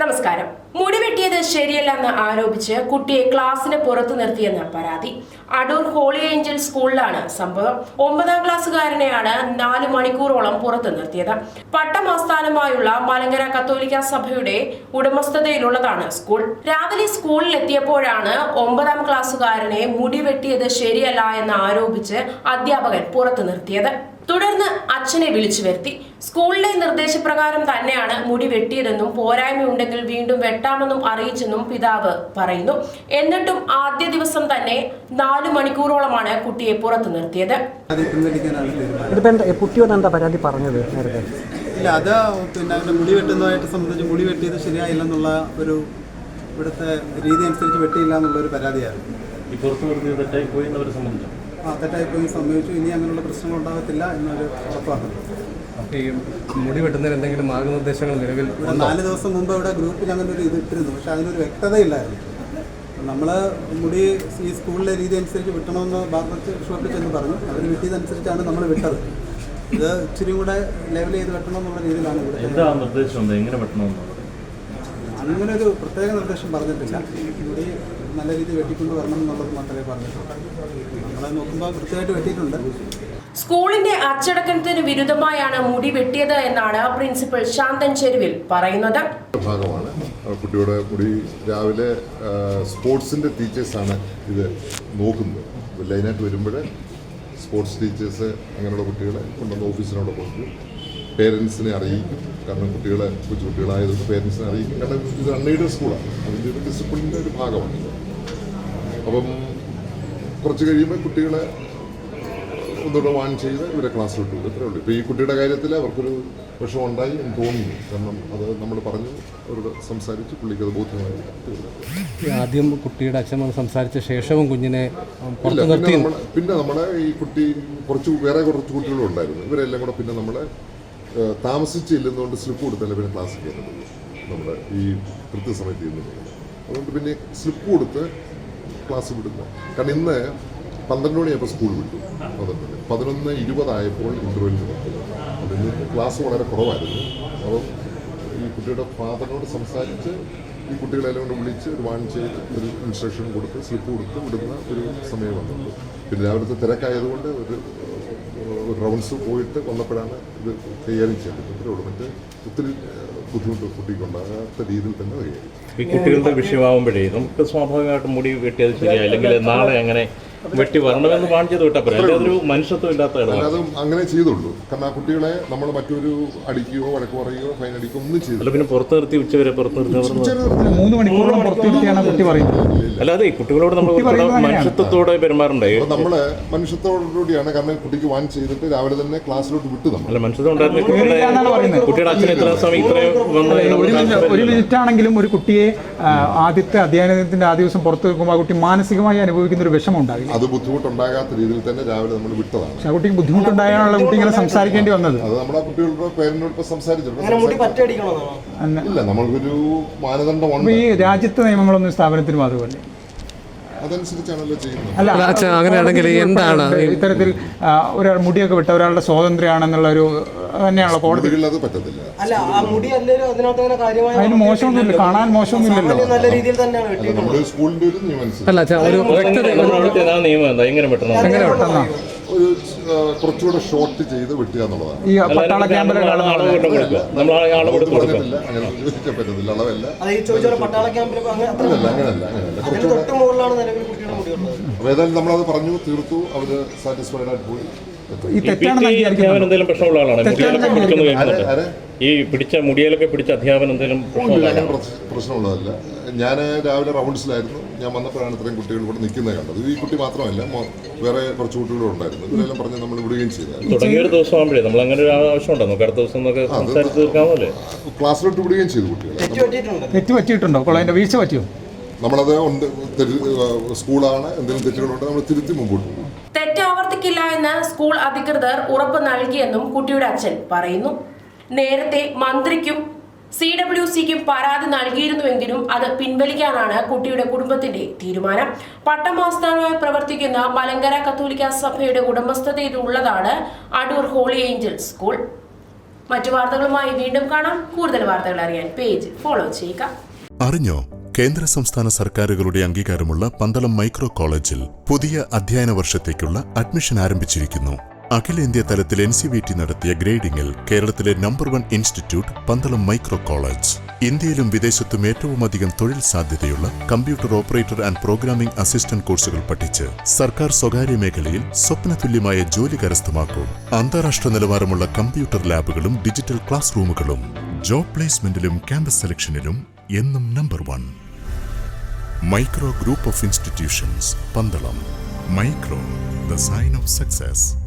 നമസ്കാരം. മുടി വെട്ടിയത് ശരിയല്ലെന്ന് ആരോപിച്ച് കുട്ടിയെ ക്ലാസ്സിന് പുറത്തു നിർത്തിയെന്ന പരാതി. അടൂർ ഹോളി ഏഞ്ചൽ സ്കൂളിലാണ് സംഭവം. ഒമ്പതാം ക്ലാസ്സുകാരനെയാണ് നാല് മണിക്കൂറോളം പുറത്തു നിർത്തിയത്. പട്ടമാസ്ഥാനമായുള്ള മലങ്കര കത്തോലിക്ക സഭയുടെ ഉടമസ്ഥതയിലുള്ളതാണ് സ്കൂൾ. രാവിലെ സ്കൂളിൽ എത്തിയപ്പോഴാണ് ഒമ്പതാം ക്ലാസ്സുകാരനെ മുടി വെട്ടിയത് ശരിയല്ല എന്ന് ആരോപിച്ച് അധ്യാപകൻ പുറത്തു നിർത്തിയത്. തുടർന്ന് അച്ഛനെ വിളിച്ചു വരുത്തി. സ്കൂളിലെ നിർദ്ദേശപ്രകാരം തന്നെയാണ് മുടി വെട്ടിയതെന്നും പോരായ്മ ഉണ്ടെങ്കിൽ വീണ്ടും വെട്ടാമെന്നും അറിയിച്ചെന്നും പിതാവ് പറയുന്നു. എന്നിട്ടും ആദ്യ ദിവസം തന്നെ നാലു മണിക്കൂറോളമാണ് കുട്ടിയെ പുറത്തു നിർത്തിയത്. കുട്ടിയോട് എന്താ പരാതി പറഞ്ഞത് ഇല്ല അത് പിന്നെ അവന്റെ മുടി വെട്ടുന്നതായിട്ട് സംബന്ധിച്ച് മുടി വെട്ടിയത് ശരിയായില്ലെന്നുള്ള ഒരു ഇവിടുത്തെ രീതി അനുസരിച്ച് വെട്ടിയില്ല എന്നുള്ളൊരു പരാതിയായിരുന്നു. ഈ പുറത്തു നിർത്തിയത് തെറ്റായി പോയി എന്നവരെ സംബന്ധിച്ചു? ആ തെറ്റായിപ്പോയി സംഭവിച്ചു. ഇനി അങ്ങനെയുള്ള പ്രശ്നങ്ങൾ ഉണ്ടാകത്തില്ല എന്നൊരു ഉറപ്പാണ്. ഈ മുടി വെട്ടുന്നതിന് എന്തെങ്കിലും മാർഗനിർദ്ദേശങ്ങൾ നിലവിൽ ഇവിടെ നാല് ദിവസം മുമ്പ് ഇവിടെ ഗ്രൂപ്പിൽ അങ്ങനെ ഒരു ഇത് ഇട്ടിരുന്നു. പക്ഷെ അതിനൊരു വ്യക്തതയില്ലായിരുന്നു. നമ്മൾ മുടി ഈ സ്കൂളിലെ രീതി അനുസരിച്ച് വിട്ടണമെന്ന് ബാർബർ ഷോപ്പിൽ ചെന്ന് പറഞ്ഞു. അവർ വിട്ടിയതനുസരിച്ചാണ് നമ്മൾ വിട്ടത്. ഇത് ഇച്ചിരി കൂടെ ലെവൽ ചെയ്ത് വെട്ടണം എന്നുള്ള രീതിയിലാണ് ഇവിടെ എന്താ നിർദ്ദേശം? ഉണ്ട് എങ്ങനെ വെട്ടണമെന്നുള്ളത് അങ്ങനെ ഒരു പ്രത്യേക നിർദ്ദേശം പറഞ്ഞിട്ടില്ല. ഇവിടെ നല്ല രീതിയിൽ വെട്ടിക്കൊണ്ട് വരണം എന്നുള്ളത് മാത്രമേ പറഞ്ഞിട്ടുള്ളൂ. നമ്മളെ നോക്കുമ്പോൾ കൃത്യമായിട്ട് വെട്ടിയിട്ടുണ്ട്. സ്കൂളിന്റെ അച്ചടക്കത്തിന് വിരുദ്ധമായാണ് മുടി വെട്ടിയത് എന്നാണ് പ്രിൻസിപ്പൽ ശാന്തൻ ചെരുവിൽ പറയുന്നത്. ഭാഗമാണ്. കുട്ടിയുടെ മുടി രാവിലെ സ്പോർട്സിന്റെ ടീച്ചേഴ്സാണ് ഇത് നോക്കുന്നത്. ലൈനായിട്ട് വരുമ്പോൾ സ്പോർട്സ് ടീച്ചേഴ്സ് അങ്ങനെയുള്ള കുട്ടികളെ കൊണ്ടുവന്ന് ഓഫീസിനോട് പോകും പേരൻസിനെ അറിയിക്കും. കാരണം കുട്ടികളെ കൊച്ചു കുട്ടികളായതുകൊണ്ട് പേരൻസിനെ അറിയിക്കും. കാരണം ഇത് അൺഎയ്ഡഡ് സ്കൂളാണ് അതിന്റെ ഒരു ഡിസിപ്ലിന്റെ ഒരു ഭാഗമാണ്. അപ്പം കുറച്ച് കഴിയുമ്പോൾ കുട്ടികളെ ഒന്നുകൂടെ വാൺ ചെയ്ത് ഇവരെ ക്ലാസ് വിട്ടു ഇത്രേ ഉള്ളൂ. ഇപ്പോൾ ഈ കുട്ടിയുടെ കാര്യത്തിൽ അവർക്കൊരു വിഷമം ഉണ്ടായി എന്ന് തോന്നുന്നു. കാരണം അത് നമ്മൾ പറഞ്ഞു അവരോട് സംസാരിച്ച് പുള്ളിക്ക് അത് ബോധ്യമായി. ആദ്യം കുട്ടിയുടെ അച്ഛൻ സംസാരിച്ച ശേഷവും കുഞ്ഞിനെ പിന്നെ നമ്മളെ ഈ കുട്ടി കുറച്ച് വേറെ കുറച്ച് കുട്ടികളും ഉണ്ടായിരുന്നു. ഇവരെല്ലാം കൂടെ പിന്നെ നമ്മളെ താമസിച്ച് ചെല്ലുന്നതുകൊണ്ട് സ്ലിപ്പ് കൊടുത്തല്ലേ പിന്നെ ക്ലാസ് കയറുന്നത് നമ്മുടെ ഈ കൃത്യസമയത്ത് ഇന്ന് അതുകൊണ്ട് പിന്നെ സ്ലിപ്പ് കൊടുത്ത് ക്ലാസ് വിടുന്നു. കാരണം ഇന്ന് പന്ത്രണ്ട് മണിയായപ്പോൾ സ്കൂൾ വിട്ടു. പന്ത്രണ്ട് പതിനൊന്ന് ഇരുപതായപ്പോൾ ഇന്റർവ്യൂവിൽ വിട്ടു. അപ്പം ഇന്ന് ക്ലാസ് വളരെ കുറവായിരുന്നു. അപ്പം ഈ കുട്ടിയുടെ ഫാദറിനോട് സംസാരിച്ച് ഈ കുട്ടികളെല്ലാം കൊണ്ട് വിളിച്ച് ഒരു വാൺ ചെയ്ത് ഒരു ഇൻസ്ട്രക്ഷൻ കൊടുത്ത് സ്ലിപ്പ് കൊടുത്ത് വിടുന്ന ഒരു സമയം വന്നിട്ടുണ്ട്. പിന്നെ രാവിലത്തെ തിരക്കായതുകൊണ്ട് ഒരു ഒരു റൗണ്ട്സ് പോയിട്ട് വന്നപ്പോഴാണ് ഇത് കൈകാര്യം ചെയ്യേണ്ടത്. ഇത്രേ ഉള്ളൂ. മറ്റേ ഒത്തിരി ബുദ്ധിമുട്ട് കുട്ടിക്കുണ്ടാകാത്ത രീതിയിൽ തന്നെ കൈകാര്യം ഈ കുട്ടികളുടെ വിഷയമാകുമ്പോഴേ നമുക്ക് സ്വാഭാവികമായിട്ടും മുടി വെട്ടിയത് ശരിയായി. അല്ലെങ്കിൽ നാളെ അങ്ങനെ വെട്ടി വരണമെന്ന് വാൺ ചെയ്ത് വിട്ടാൽ അല്ലെങ്കിൽ അതൊരു മനുഷ്യത്വം ഇല്ലാത്ത അങ്ങനെ ചെയ്തുള്ളൂ. കാരണം ആ കുട്ടികളെ നമ്മൾ മറ്റൊരു അടിക്കുകയോ വഴക്ക് പറയുകയോ ഫൈൻ അടിക്കുകയോ ഒന്നും ചെയ്തില്ല. അല്ല പിന്നെ പുറത്ത് നിർത്തി ഉച്ചവരെ പുറത്ത് നിർത്തി മൂന്ന് മണിക്കൂറോളം പുറത്തിരുത്തിയാണ് കുട്ടി പറയുന്നത്. അല്ലാതെ കുട്ടികളോട് നമ്മൾ മനുഷ്യത്വത്തോടെ പെരുമാറണ്ടേ? നമ്മൾ മനുഷ്യത്തോടുകൂടിയാണ് കാരണം കുട്ടിക്ക് വാൻ ചെയ്തിട്ട് രാവിലെ തന്നെ ക്ലാസ്സിലോട്ട് വിട്ടു നമ്മൾ. അല്ല മനുഷ്യത്വം ഉണ്ടായിരുന്ന പേടിക്കാന്നാണ് പറയുന്നത്. കുട്ടിയുടെ അച്ഛൻ ഇത്ര സമയം ഇത്രയും വന്ന് ഒരു മിനിറ്റ് ഒരു ആണെങ്കിലും ഒരു കുട്ടിയെ ആദ്യത്തെ അധ്യയനത്തിന്റെ ആദ്യ ദിവസം പുറത്തു വെക്കുമ്പോൾ ആ കുട്ടി മാനസികമായി അനുഭവിക്കുന്ന ഒരു വിഷമം ഉണ്ടാകില്ല അത്. ബുദ്ധിമുട്ടുണ്ടാകാത്ത രീതിയിൽ തന്നെ രാവിലെ നമ്മൾ വിട്ടതാണ്. കുട്ടിക്ക് ബുദ്ധിമുട്ടുണ്ടായാലുള്ള കുട്ടി ഇങ്ങനെ സംസാരിക്കേണ്ടി വന്നത്. അത് നമ്മുടെ കുട്ടികളുടെ പേരന്റിനോട് ഇപ്പൊ സംസാരിച്ചിട്ടുണ്ട് ഇല്ല നമ്മൾക്കൊരു മാനദണ്ഡമുണ്ട്. ഈ രാജ്യത്തെ നിയമങ്ങളൊന്നും സ്ഥാപനത്തിന് ചെയ്യുന്നത്. അല്ല അങ്ങനെയാണെങ്കിൽ എന്താണ്? ഇത്തരത്തിൽ ഒരാൾ മുടിയൊക്കെ വിട്ട ഒരാളുടെ സ്വാതന്ത്ര്യമാണെന്നുള്ള ഒരു തന്നെയാണല്ലോ കോടതി. പറ്റത്തില്ല. അല്ല ആ മുടി അല്ലേലും അതിനകത്ത് അങ്ങനെ കാര്യമായ അതിന് മോശമൊന്നുമില്ല. കാണാൻ മോശമൊന്നുമില്ലല്ലോ നല്ല രീതിയിൽ തന്നെയാണ് അത് വെട്ടിയിട്ടുള്ളത് നമ്മുടെ സ്കൂളിന്റെ ഒരു അല്ല ഒരു വ്യക്തത നമ്മുടെ അവിടുത്തെ ആ നിയമം എന്താ? എങ്ങനെ പെട്ടെന്നാ ഒരു ആ, കുറച്ചുകൂടെ ഷോർട്ട് ചെയ്ത് വെട്ടുക എന്നുള്ളതാണ്. ഈ പട്ടാള നമ്മൾ അളവ് കൊണ്ട് കൊടുക്കുക നമ്മൾ ആ അളവ് അത് കൊടുത്ത് കൊടുക്കുക പറഞ്ഞിട്ടില്ല അങ്ങനെ ചോദിക്കാൻ പറ്റത്തില്ല. അളവല്ല. അത് ഈ ചോദിച്ചാൽ പട്ടാള ക്യാമ്പിലൊക്കെ അങ്ങനെ അത്ര അങ്ങനല്ല അങ്ങനല്ല അങ്ങനല്ല. അതിന് കുറച്ചുകൂടെ തൊട്ട് മുകളിലാണ് നിലവിൽ കുട്ടിയുടെ മുടി ഉള്ളത്. അപ്പോൾ ഏതായാലും നമ്മളത് പറഞ്ഞു തീർത്തു അവർ സാറ്റിസ്ഫൈഡ് ആയിട്ട് പോയി. ഈ തെറ്റാണെന്ന് പ്രശ്നമുള്ള ആളാണ്? ഈ പിടിച്ച മുടിയിലൊക്കെ പിടിച്ച അധ്യാപനം എന്തെങ്കിലും പ്രശ്നമുള്ളതല്ല ഞാൻ രാവിലെ റൗണ്ട്സിലായിരുന്നു. ഞാൻ വന്നപ്പോഴാണ് ഇത്രയും കുട്ടികൾ ഇവിടെ നിൽക്കുന്നത് കണ്ടത്. ഈ കുട്ടി മാത്രമല്ല വേറെ കുറച്ച് കുട്ടികളും ഉണ്ടായിരുന്നു. ഇവരെല്ലാം പറഞ്ഞ് നമ്മൾ വിടുകയും ചെയ്തായിരുന്നു തുടങ്ങിയ ഒരു ദിവസം ആകുമ്പോഴേ നമ്മൾ അങ്ങനെ ഒരു ആവശ്യമുണ്ടോ? നമുക്ക് അടുത്ത ദിവസം എന്നൊക്കെ സംസാരിച്ച് തീർക്കാമല്ലേ. ക്ലാസ്സിലോട്ട് വിടുകയും ചെയ്തു കുട്ടികളെ. തെറ്റ് പറ്റിയിട്ടുണ്ട്? വീഴ്ച പറ്റിയോ? നമ്മളത് ഉണ്ട് സ്കൂളാണ് എന്തെങ്കിലും തെറ്റുകളുണ്ട് നമ്മൾ തിരുത്തി മുമ്പോട്ട് പോകും. തെറ്റ് ആവർത്തിക്കില്ല എന്ന് സ്കൂൾ അധികൃതർ ഉറപ്പ് നൽകിയെന്നും കുട്ടിയുടെ അച്ഛൻ പറയുന്നു. നേരത്തെ മന്ത്രിക്കും സി ഡബ്ല്യു സിക്കും പരാതി നൽകിയിരുന്നുവെങ്കിലും അത് പിൻവലിക്കാനാണ് കുട്ടിയുടെ കുടുംബത്തിന്റെ തീരുമാനം. പട്ടമാസ്ഥാനമായി പ്രവർത്തിക്കുന്ന മലങ്കര കത്തോലിക്ക സഭയുടെ ഉടമസ്ഥതയിലുള്ളതാണ് അടൂർ ഹോളി ഏഞ്ചൽ സ്കൂൾ. മറ്റു വാർത്തകളുമായി വീണ്ടും കാണാം. കൂടുതൽ വാർത്തകൾ അറിയാൻ പേജ് ഫോളോ ചെയ്യുക. അറിഞ്ഞോ? കേന്ദ്ര സംസ്ഥാന സർക്കാരുകളുടെ അംഗീകാരമുള്ള പന്തളം മൈക്രോ കോളേജിൽ പുതിയ അധ്യയന വർഷത്തേക്കുള്ള അഡ്മിഷൻ ആരംഭിച്ചിരിക്കുന്നു. അഖിലേന്ത്യാ തലത്തിൽ എൻ സി വി ടി നടത്തിയ ഗ്രേഡിംഗിൽ കേരളത്തിലെ number one institute Pandalam micro college. ഇന്ത്യയിലും വിദേശത്തും ഏറ്റവുമധികം തൊഴിൽ സാധ്യതയുള്ള computer operator and programming assistant കോഴ്സുകൾ പഠിച്ച് സർക്കാർ സ്വകാര്യ മേഖലയിൽ സ്വപ്നതുല്യമായ ജോലി കരസ്ഥമാക്കും. അന്താരാഷ്ട്ര നിലവാരമുള്ള കമ്പ്യൂട്ടർ ലാബുകളും ഡിജിറ്റൽ ക്ലാസ് റൂമുകളും ജോബ് പ്ലേസ്മെന്റിലും ക്യാമ്പസ് സെലക്ഷനിലും എന്നും number one. Micro group of institutions Pandalam. Micro the sign of success.